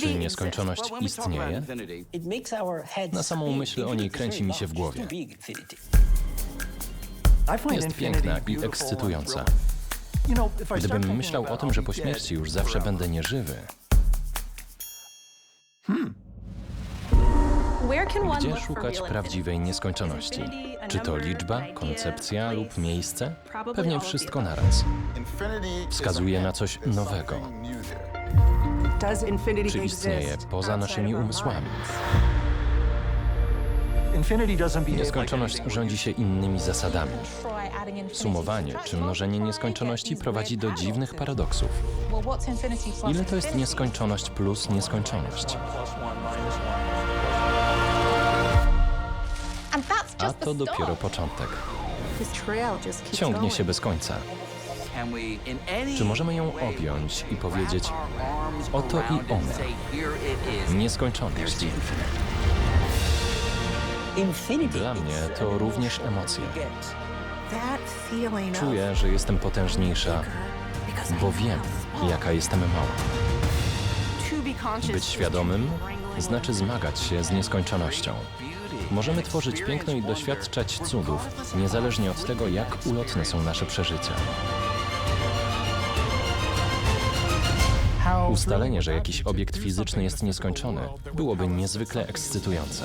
Czy nieskończoność istnieje? Na samą myśl o niej kręci mi się w głowie. Jest piękna i ekscytująca. Gdybym myślał o tym, że po śmierci już zawsze będę nieżywy, gdzie szukać prawdziwej nieskończoności? Czy to liczba, koncepcja lub miejsce? Pewnie wszystko naraz. Wskazuje na coś nowego. Czy istnieje poza naszymi umysłami? Nieskończoność rządzi się innymi zasadami. Sumowanie czy mnożenie nieskończoności prowadzi do dziwnych paradoksów. Ile to jest nieskończoność plus nieskończoność? A to dopiero początek. Ciągnie się bez końca. Czy możemy ją objąć i powiedzieć, oto i ona, nieskończoność? Dla mnie to również emocje. Czuję, że jestem potężniejsza, bo wiem, jaka jestem mała. Być świadomym znaczy zmagać się z nieskończonością. Możemy tworzyć piękno i doświadczać cudów, niezależnie od tego, jak ulotne są nasze przeżycia. Ustalenie, że jakiś obiekt fizyczny jest nieskończony, byłoby niezwykle ekscytujące.